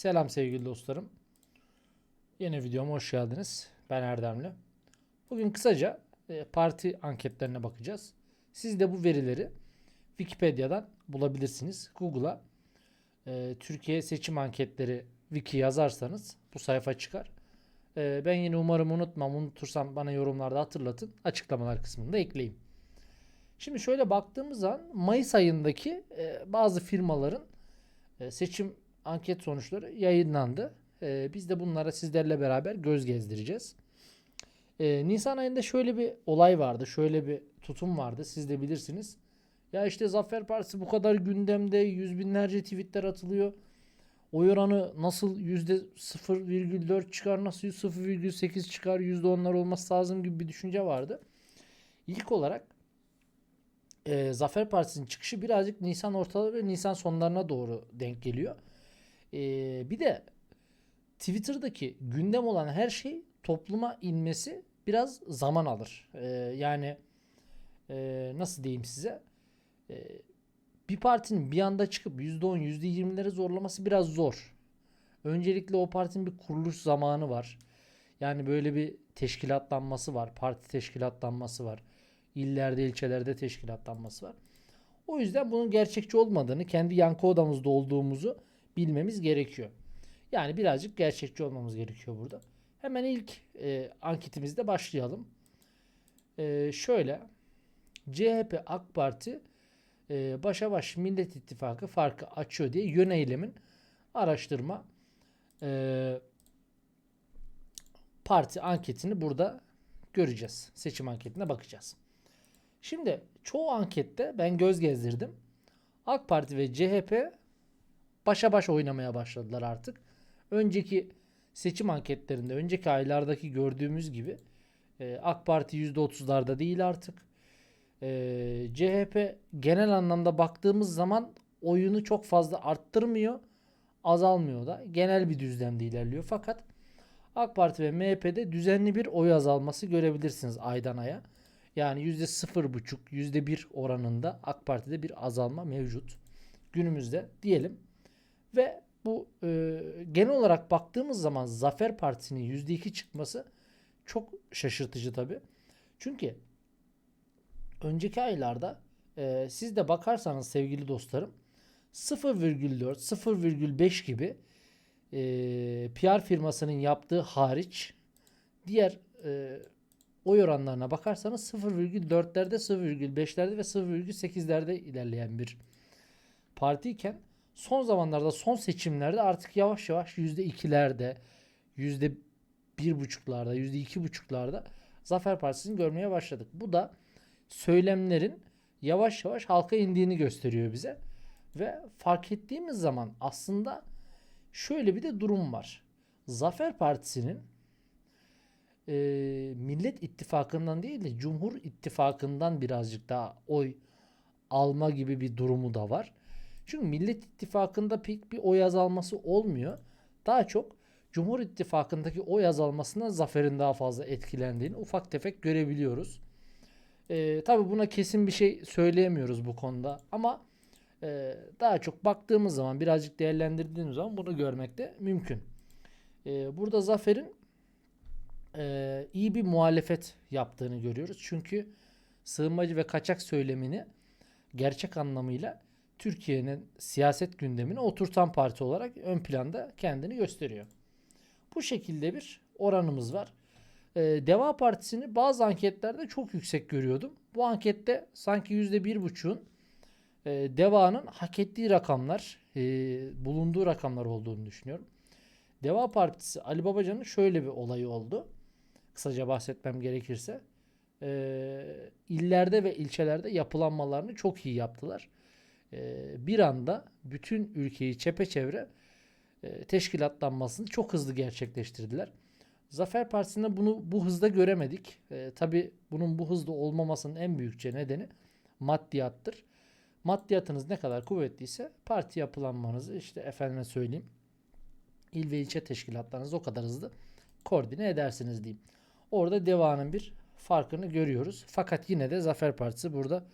Selam sevgili dostlarım. Yeni videoma hoş geldiniz. Ben Erdemli. Bugün kısaca e, parti anketlerine bakacağız. Siz de bu verileri Wikipedia'dan bulabilirsiniz. Google'a e, Türkiye seçim anketleri wiki yazarsanız bu sayfa çıkar. E, ben yine umarım unutmam. Unutursam bana yorumlarda hatırlatın. Açıklamalar kısmında ekleyeyim. Şimdi şöyle baktığımız zaman Mayıs ayındaki bazı firmaların seçim anket sonuçları yayınlandı. E, biz de bunlara sizlerle beraber göz gezdireceğiz. E, Nisan ayında şöyle bir olay vardı. Şöyle bir tutum vardı. Siz de bilirsiniz. Ya işte Zafer Partisi bu kadar gündemde yüz binlerce tweetler atılıyor. Oy oranı nasıl yüzde 0,4 çıkar, nasıl %0,8 çıkar, %10'lar olması lazım gibi bir düşünce vardı. İlk olarak e, Zafer Partisi'nin çıkışı birazcık Nisan ortaları ve Nisan sonlarına doğru denk geliyor. E, bir de Twitter'daki gündem olan her şey topluma inmesi biraz zaman alır. E, yani e, nasıl diyeyim size? E, bir partinin bir anda çıkıp %10, %20'lere zorlaması biraz zor. Öncelikle o partinin bir kuruluş zamanı var. Yani böyle bir teşkilatlanması var. Parti teşkilatlanması var. İllerde, ilçelerde teşkilatlanması var. O yüzden bunun gerçekçi olmadığını, kendi yankı odamızda olduğumuzu bilmemiz gerekiyor. Yani birazcık gerçekçi olmamız gerekiyor burada. Hemen ilk e, anketimizde başlayalım. E, şöyle CHP AK Parti e, başa baş Millet İttifakı farkı açıyor diye yöneylemin araştırma e, parti anketini burada göreceğiz. Seçim anketine bakacağız. Şimdi çoğu ankette ben göz gezdirdim. AK Parti ve CHP başa baş oynamaya başladılar artık. Önceki seçim anketlerinde, önceki aylardaki gördüğümüz gibi e, AK Parti %30'larda değil artık. E, CHP genel anlamda baktığımız zaman oyunu çok fazla arttırmıyor, azalmıyor da. Genel bir düzlemde ilerliyor. Fakat AK Parti ve MHP'de düzenli bir oy azalması görebilirsiniz aydan aya. Yani %0,5, %1 oranında AK Parti'de bir azalma mevcut. Günümüzde diyelim. Ve bu e, genel olarak baktığımız zaman Zafer Partisi'nin %2 çıkması çok şaşırtıcı tabi. Çünkü önceki aylarda e, siz de bakarsanız sevgili dostlarım 0,4, 0,5 gibi e, PR firmasının yaptığı hariç diğer e, oy oranlarına bakarsanız 0,4'lerde, 0,5'lerde ve 0,8'lerde ilerleyen bir partiyken son zamanlarda son seçimlerde artık yavaş yavaş %2'lerde, %1,5'larda, %2,5'larda Zafer Partisi'ni görmeye başladık. Bu da söylemlerin yavaş yavaş halka indiğini gösteriyor bize. Ve fark ettiğimiz zaman aslında şöyle bir de durum var. Zafer Partisi'nin e, Millet İttifakı'ndan değil de Cumhur İttifakı'ndan birazcık daha oy alma gibi bir durumu da var. Çünkü Millet İttifakı'nda pek bir oy azalması olmuyor. Daha çok Cumhur İttifakı'ndaki oy azalmasından zaferin daha fazla etkilendiğini ufak tefek görebiliyoruz. Ee, tabii buna kesin bir şey söyleyemiyoruz bu konuda ama e, daha çok baktığımız zaman birazcık değerlendirdiğimiz zaman bunu görmek de mümkün. Ee, burada zaferin e, iyi bir muhalefet yaptığını görüyoruz. Çünkü sığınmacı ve kaçak söylemini gerçek anlamıyla Türkiye'nin siyaset gündemine oturtan parti olarak ön planda kendini gösteriyor. Bu şekilde bir oranımız var. Ee, Deva Partisi'ni bazı anketlerde çok yüksek görüyordum. Bu ankette sanki %1,5'un e, Deva'nın hak ettiği rakamlar, e, bulunduğu rakamlar olduğunu düşünüyorum. Deva Partisi Ali Babacan'ın şöyle bir olayı oldu. Kısaca bahsetmem gerekirse. E, illerde ve ilçelerde yapılanmalarını çok iyi yaptılar. E, bir anda bütün ülkeyi çepeçevre e, teşkilatlanmasını çok hızlı gerçekleştirdiler. Zafer Partisi'nde bunu bu hızda göremedik. E, Tabi bunun bu hızda olmamasının en büyükçe nedeni maddiyattır. Maddiyatınız ne kadar kuvvetliyse parti yapılanmanızı işte efendime söyleyeyim il ve ilçe teşkilatlarınızı o kadar hızlı koordine edersiniz diyeyim. Orada devanın bir farkını görüyoruz. Fakat yine de Zafer Partisi burada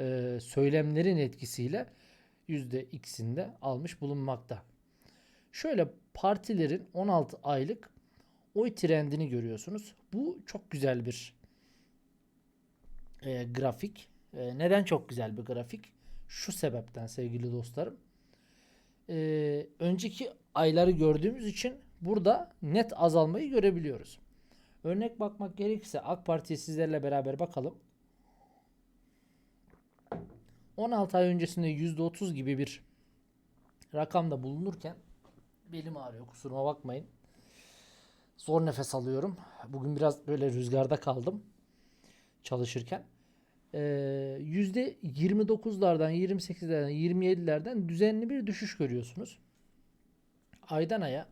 e, söylemlerin etkisiyle %x'inde almış bulunmakta. Şöyle partilerin 16 aylık oy trendini görüyorsunuz. Bu çok güzel bir e, grafik. E, neden çok güzel bir grafik? Şu sebepten sevgili dostlarım. E, önceki ayları gördüğümüz için burada net azalmayı görebiliyoruz. Örnek bakmak gerekirse AK Parti'ye sizlerle beraber bakalım. 16 ay öncesinde %30 gibi bir rakamda bulunurken belim ağrıyor kusuruma bakmayın. Zor nefes alıyorum. Bugün biraz böyle rüzgarda kaldım çalışırken. Ee, %29'lardan, 28'lerden, 27'lerden düzenli bir düşüş görüyorsunuz. Aydan aya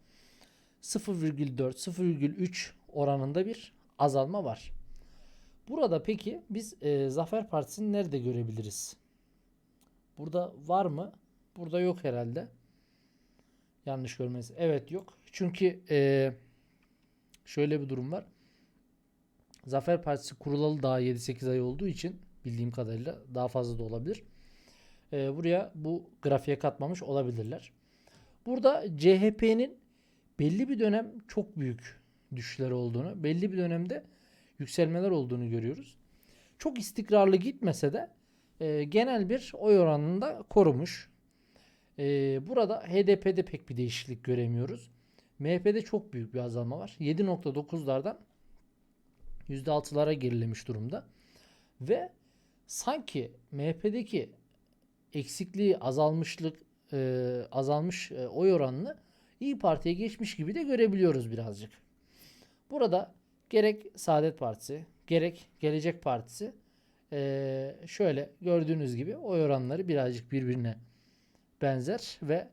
0,4, 0,3 oranında bir azalma var. Burada peki biz e, Zafer Partisi'ni nerede görebiliriz? Burada var mı? Burada yok herhalde. Yanlış görmeniz. Evet yok. Çünkü e, şöyle bir durum var. Zafer Partisi kurulalı daha 7-8 ay olduğu için bildiğim kadarıyla daha fazla da olabilir. E, buraya bu grafiğe katmamış olabilirler. Burada CHP'nin belli bir dönem çok büyük düşüşler olduğunu, belli bir dönemde yükselmeler olduğunu görüyoruz. Çok istikrarlı gitmese de e, genel bir oy oranında korumuş. E, burada HDP'de pek bir değişiklik göremiyoruz. MHP'de çok büyük bir azalma var. 7.9'lardan %6'lara gerilemiş durumda. Ve sanki MHP'deki eksikliği azalmışlık e, azalmış e, oy oranını İyi Parti'ye geçmiş gibi de görebiliyoruz birazcık. Burada gerek Saadet Partisi gerek Gelecek Partisi e, şöyle gördüğünüz gibi oy oranları birazcık birbirine benzer ve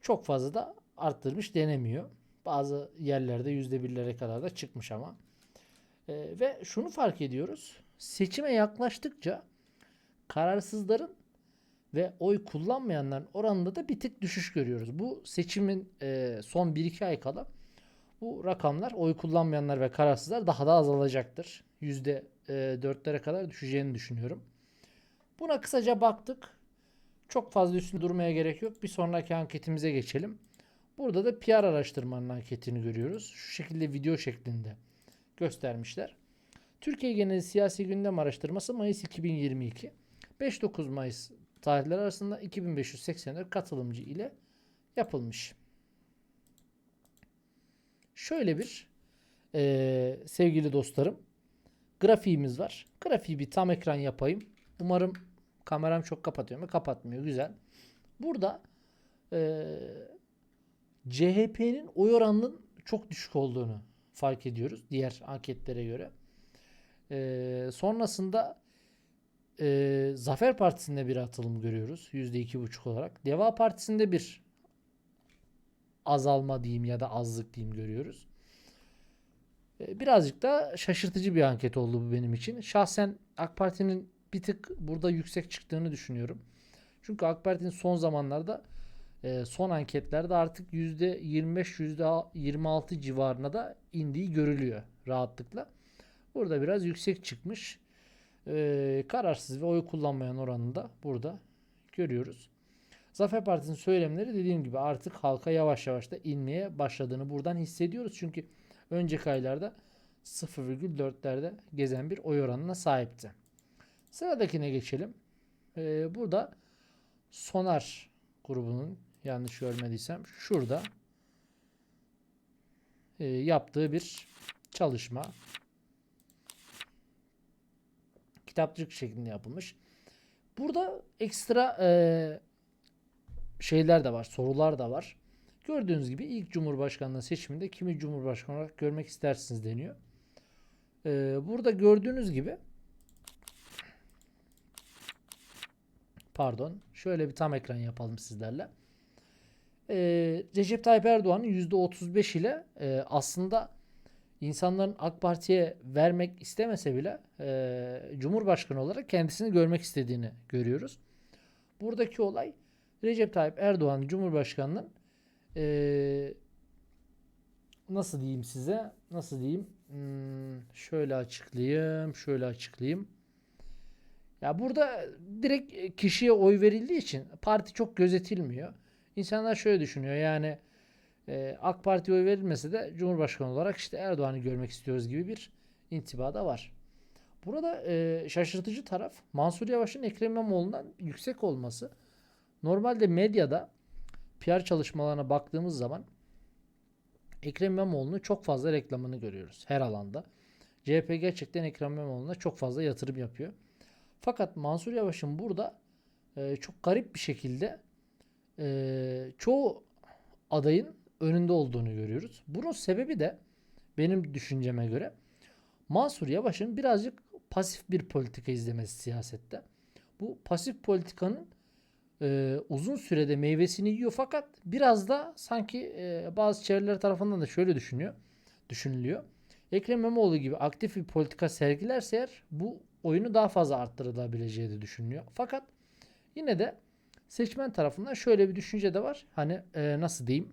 çok fazla da arttırmış denemiyor. Bazı yerlerde yüzde birlere kadar da çıkmış ama. E, ve şunu fark ediyoruz. Seçime yaklaştıkça kararsızların ve oy kullanmayanların oranında da bir tık düşüş görüyoruz. Bu seçimin e, son 1-2 ay kala bu rakamlar oy kullanmayanlar ve kararsızlar daha da azalacaktır. %4'lere kadar düşeceğini düşünüyorum. Buna kısaca baktık. Çok fazla üstünde durmaya gerek yok. Bir sonraki anketimize geçelim. Burada da PR araştırmanın anketini görüyoruz. Şu şekilde video şeklinde göstermişler. Türkiye geneli siyasi gündem araştırması Mayıs 2022. 5-9 Mayıs tarihler arasında 2584 katılımcı ile yapılmış. Şöyle bir e, sevgili dostlarım grafiğimiz var. Grafiği bir tam ekran yapayım. Umarım kameram çok kapatıyor mu? Kapatmıyor. Güzel. Burada e, CHP'nin oy oranının çok düşük olduğunu fark ediyoruz. Diğer anketlere göre. E, sonrasında e, Zafer Partisi'nde bir atılım görüyoruz. %2,5 olarak. Deva Partisi'nde bir azalma diyeyim ya da azlık diyeyim görüyoruz. E, birazcık da şaşırtıcı bir anket oldu bu benim için. Şahsen AK Parti'nin bir tık burada yüksek çıktığını düşünüyorum. Çünkü AK Parti'nin son zamanlarda e, son anketlerde artık %25 %26 civarına da indiği görülüyor rahatlıkla. Burada biraz yüksek çıkmış. E, kararsız ve oy kullanmayan oranında burada görüyoruz. Zafer Partisi'nin söylemleri dediğim gibi artık halka yavaş yavaş da inmeye başladığını buradan hissediyoruz. Çünkü önceki aylarda 0,4'lerde gezen bir oy oranına sahipti. Sıradakine geçelim. Ee, burada Sonar grubunun yanlış görmediysem şurada e, yaptığı bir çalışma. Kitapçık şeklinde yapılmış. Burada ekstra e, şeyler de var, sorular da var. Gördüğünüz gibi ilk Cumhurbaşkanlığı seçiminde kimi Cumhurbaşkanı olarak görmek istersiniz deniyor. Ee, burada gördüğünüz gibi pardon şöyle bir tam ekran yapalım sizlerle. Ee, Recep Tayyip Erdoğan'ın %35 ile e, aslında insanların AK Parti'ye vermek istemese bile e, Cumhurbaşkanı olarak kendisini görmek istediğini görüyoruz. Buradaki olay Recep Tayyip Erdoğan Cumhurbaşkanı'nın ee, nasıl diyeyim size? Nasıl diyeyim? Hmm, şöyle açıklayayım. Şöyle açıklayayım. Ya burada direkt kişiye oy verildiği için parti çok gözetilmiyor. İnsanlar şöyle düşünüyor yani E, AK Parti'ye oy verilmese de Cumhurbaşkanı olarak işte Erdoğan'ı görmek istiyoruz gibi bir intiba da var. Burada e, şaşırtıcı taraf Mansur Yavaş'ın Ekrem İmamoğlu'ndan yüksek olması. Normalde medyada PR çalışmalarına baktığımız zaman Ekrem İmamoğlu'nu çok fazla reklamını görüyoruz her alanda. CHP gerçekten Ekrem İmamoğlu'na çok fazla yatırım yapıyor. Fakat Mansur Yavaş'ın burada e, çok garip bir şekilde e, çoğu adayın önünde olduğunu görüyoruz. Bunun sebebi de benim düşünceme göre Mansur Yavaş'ın birazcık pasif bir politika izlemesi siyasette. Bu pasif politikanın e, uzun sürede meyvesini yiyor fakat biraz da sanki e, bazı çevreler tarafından da şöyle düşünüyor, düşünülüyor. Ekrem İmamoğlu gibi aktif bir politika sergilerse eğer bu oyunu daha fazla arttırabileceği de düşünülüyor. Fakat yine de seçmen tarafından şöyle bir düşünce de var. Hani e, nasıl diyeyim?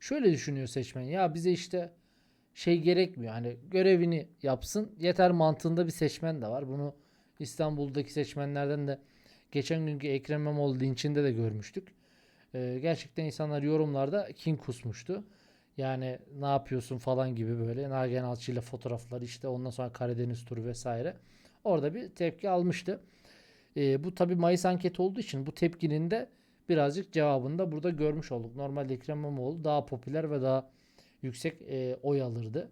Şöyle düşünüyor seçmen. Ya bize işte şey gerekmiyor. Hani görevini yapsın. Yeter mantığında bir seçmen de var. Bunu İstanbul'daki seçmenlerden de geçen günkü Ekrem İmamoğlu linçinde de görmüştük. Ee, gerçekten insanlar yorumlarda kin kusmuştu. Yani ne yapıyorsun falan gibi böyle Nagihan Alçı ile fotoğraflar işte ondan sonra Karadeniz turu vesaire. Orada bir tepki almıştı. Ee, bu tabi Mayıs anketi olduğu için bu tepkinin de birazcık cevabını da burada görmüş olduk. Normalde Ekrem İmamoğlu daha popüler ve daha yüksek e, oy alırdı.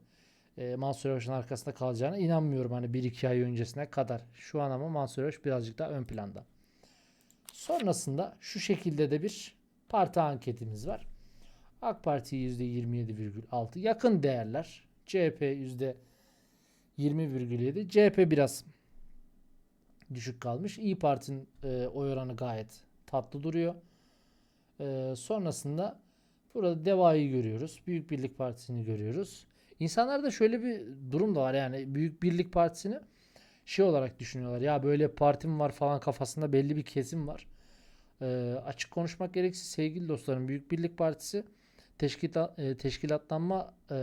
E, Mansur Yavaş'ın arkasında kalacağına inanmıyorum hani 1-2 ay öncesine kadar. Şu an ama Mansur Yavaş birazcık daha ön planda. Sonrasında şu şekilde de bir parti anketimiz var. AK Parti %27,6 yakın değerler. CHP %20,7. CHP biraz düşük kalmış. İyi Parti'nin e, oy oranı gayet tatlı duruyor. E, sonrasında burada DEVA'yı görüyoruz. Büyük Birlik Partisi'ni görüyoruz. İnsanlarda şöyle bir durum da var. Yani Büyük Birlik Partisi'ni şey olarak düşünüyorlar. Ya böyle partim var falan kafasında belli bir kesim var. E, açık konuşmak gerekirse sevgili dostlarım Büyük Birlik Partisi teşkilat, e, teşkilatlanma e,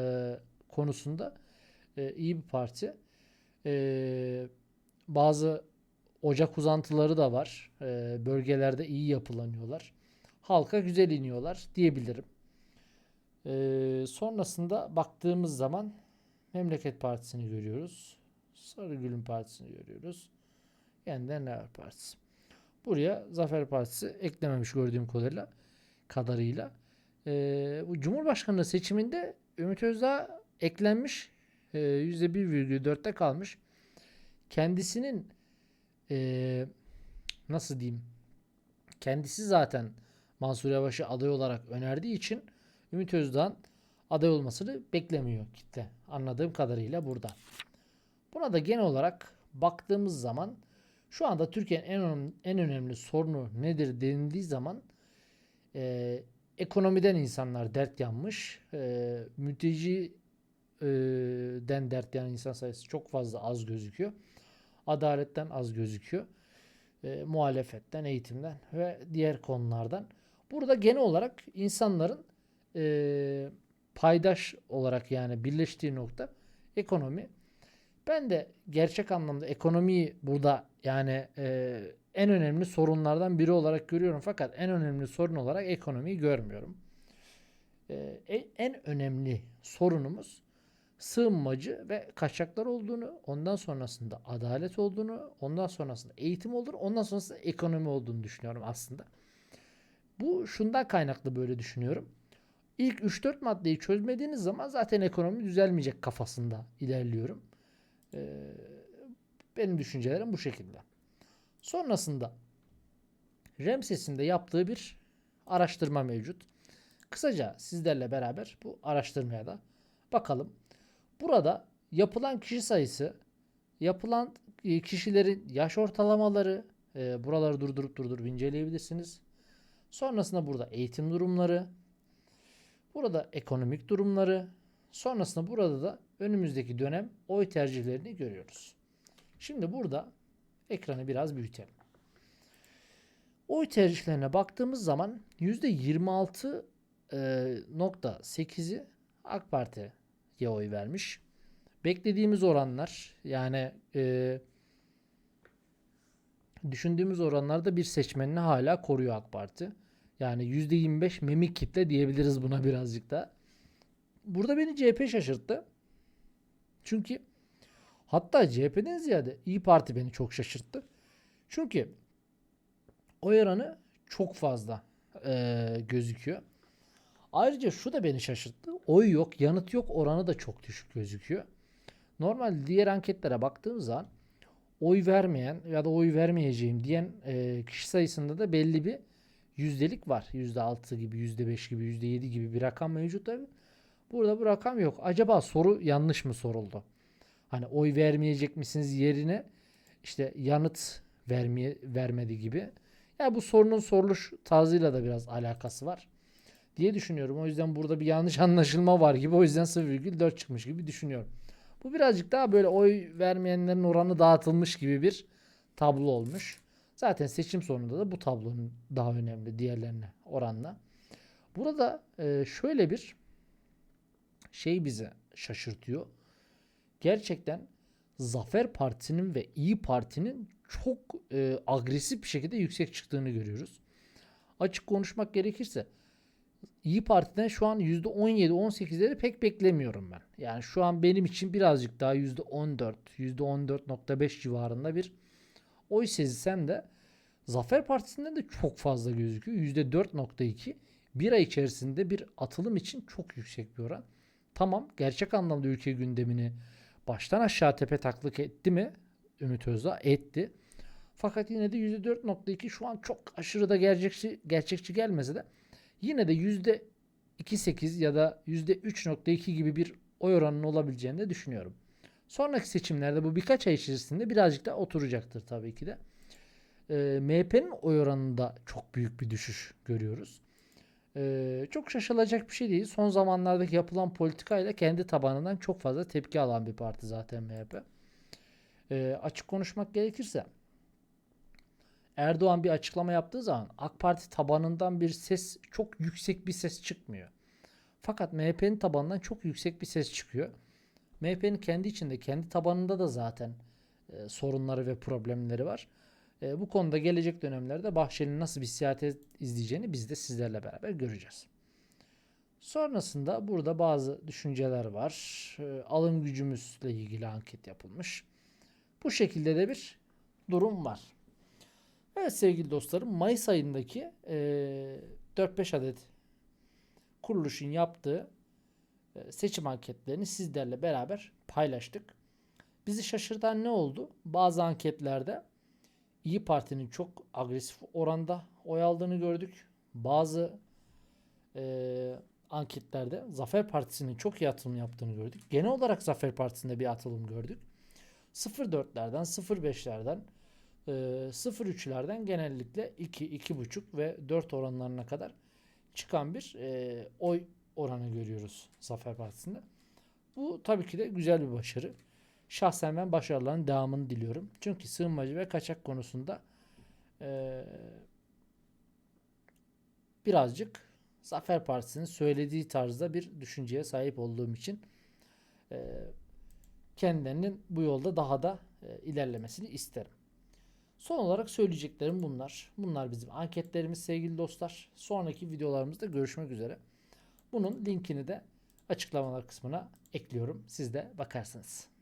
konusunda e, iyi bir parti. E, bazı ocak uzantıları da var. E, bölgelerde iyi yapılanıyorlar. Halka güzel iniyorlar diyebilirim. E, sonrasında baktığımız zaman Memleket Partisi'ni görüyoruz. Sarıgül'ün Partisi'ni görüyoruz. Yeniden Refah Partisi. Buraya Zafer Partisi eklememiş gördüğüm kadarıyla. kadarıyla. Ee, bu Cumhurbaşkanlığı seçiminde Ümit Özdağ eklenmiş. E, %1,4'te kalmış. Kendisinin e, nasıl diyeyim kendisi zaten Mansur Yavaş'ı aday olarak önerdiği için Ümit Özdağ'ın aday olmasını beklemiyor kitle. Anladığım kadarıyla burada. Buna da genel olarak baktığımız zaman şu anda Türkiye'nin en önemli, en önemli sorunu nedir denildiği zaman e, ekonomiden insanlar dert yanmış. E, mülteci den dert yanan insan sayısı çok fazla az gözüküyor. Adaletten az gözüküyor. E, muhalefetten, eğitimden ve diğer konulardan. Burada genel olarak insanların e, paydaş olarak yani birleştiği nokta ekonomi. Ben de gerçek anlamda ekonomiyi burada yani e, en önemli sorunlardan biri olarak görüyorum. Fakat en önemli sorun olarak ekonomiyi görmüyorum. E, en önemli sorunumuz sığınmacı ve kaçaklar olduğunu, ondan sonrasında adalet olduğunu, ondan sonrasında eğitim olur, ondan sonrasında ekonomi olduğunu düşünüyorum aslında. Bu şundan kaynaklı böyle düşünüyorum. İlk 3-4 maddeyi çözmediğiniz zaman zaten ekonomi düzelmeyecek kafasında ilerliyorum. Ee, benim düşüncelerim bu şekilde. Sonrasında Remses'in de yaptığı bir araştırma mevcut. Kısaca sizlerle beraber bu araştırmaya da bakalım. Burada yapılan kişi sayısı, yapılan e, kişilerin yaş ortalamaları, e, buraları durdurup durdurup inceleyebilirsiniz. Sonrasında burada eğitim durumları, burada ekonomik durumları, sonrasında burada da önümüzdeki dönem oy tercihlerini görüyoruz. Şimdi burada ekranı biraz büyütelim. Oy tercihlerine baktığımız zaman %26.8'i e, AK Parti'ye oy vermiş. Beklediğimiz oranlar yani e, düşündüğümüz oranlarda bir seçmenini hala koruyor AK Parti. Yani %25 memik kitle diyebiliriz buna birazcık da. Burada beni CHP şaşırttı. Çünkü hatta CHP'den ziyade İyi Parti beni çok şaşırttı. Çünkü oy oranı çok fazla eee, gözüküyor. Ayrıca şu da beni şaşırttı. Oy yok, yanıt yok oranı da çok düşük gözüküyor. Normal diğer anketlere baktığım zaman oy vermeyen ya da oy vermeyeceğim diyen eee, kişi sayısında da belli bir yüzdelik var. %6 gibi, %5 gibi, %7 gibi bir rakam mevcut tabi. Burada bu rakam yok. Acaba soru yanlış mı soruldu? Hani oy vermeyecek misiniz yerine işte yanıt vermeye vermedi gibi. Ya bu sorunun soruluş tarzıyla da biraz alakası var diye düşünüyorum. O yüzden burada bir yanlış anlaşılma var gibi. O yüzden 0,4 çıkmış gibi düşünüyorum. Bu birazcık daha böyle oy vermeyenlerin oranı dağıtılmış gibi bir tablo olmuş. Zaten seçim sonunda da bu tablonun daha önemli diğerlerine oranla. Burada şöyle bir şey bizi şaşırtıyor. Gerçekten Zafer Partisi'nin ve İyi Parti'nin çok e, agresif bir şekilde yüksek çıktığını görüyoruz. Açık konuşmak gerekirse İyi Parti'den şu an %17-18'leri pek beklemiyorum ben. Yani şu an benim için birazcık daha %14, %14.5 civarında bir oy sezisem de Zafer Partisi'nden de çok fazla gözüküyor. %4.2 bir ay içerisinde bir atılım için çok yüksek bir oran. Tamam gerçek anlamda ülke gündemini baştan aşağı tepe taklak etti mi Ümit Özdağ? Etti. Fakat yine de %4.2 şu an çok aşırı da gerçekçi, gerçekçi gelmese de yine de %2.8 ya da %3.2 gibi bir oy oranının olabileceğini de düşünüyorum. Sonraki seçimlerde bu birkaç ay içerisinde birazcık da oturacaktır tabii ki de. Ee, MHP'nin oy oranında çok büyük bir düşüş görüyoruz. Ee, çok şaşılacak bir şey değil. Son zamanlardaki yapılan politikayla kendi tabanından çok fazla tepki alan bir parti zaten MHP. Ee, açık konuşmak gerekirse Erdoğan bir açıklama yaptığı zaman AK Parti tabanından bir ses çok yüksek bir ses çıkmıyor. Fakat MHP'nin tabanından çok yüksek bir ses çıkıyor. MHP'nin kendi içinde, kendi tabanında da zaten e, sorunları ve problemleri var. E, bu konuda gelecek dönemlerde Bahçeli'nin nasıl bir siyaset izleyeceğini biz de sizlerle beraber göreceğiz. Sonrasında burada bazı düşünceler var. E, alım gücümüzle ilgili anket yapılmış. Bu şekilde de bir durum var. Evet sevgili dostlarım Mayıs ayındaki e, 4-5 adet kuruluşun yaptığı e, seçim anketlerini sizlerle beraber paylaştık. Bizi şaşırtan ne oldu? Bazı anketlerde İyi Parti'nin çok agresif oranda oy aldığını gördük. Bazı e, anketlerde Zafer Partisi'nin çok iyi atılım yaptığını gördük. Genel olarak Zafer Partisi'nde bir atılım gördük. 0.4'lerden 0.5'lerden e, 0.3'lerden genellikle 2, 2.5 ve 4 oranlarına kadar çıkan bir e, oy oranı görüyoruz Zafer Partisi'nde. Bu tabii ki de güzel bir başarı. Şahsen ben başarıların devamını diliyorum. Çünkü sığınmacı ve kaçak konusunda e, birazcık Zafer Partisi'nin söylediği tarzda bir düşünceye sahip olduğum için e, kendilerinin bu yolda daha da e, ilerlemesini isterim. Son olarak söyleyeceklerim bunlar. Bunlar bizim anketlerimiz sevgili dostlar. Sonraki videolarımızda görüşmek üzere. Bunun linkini de açıklamalar kısmına ekliyorum. Siz de bakarsınız.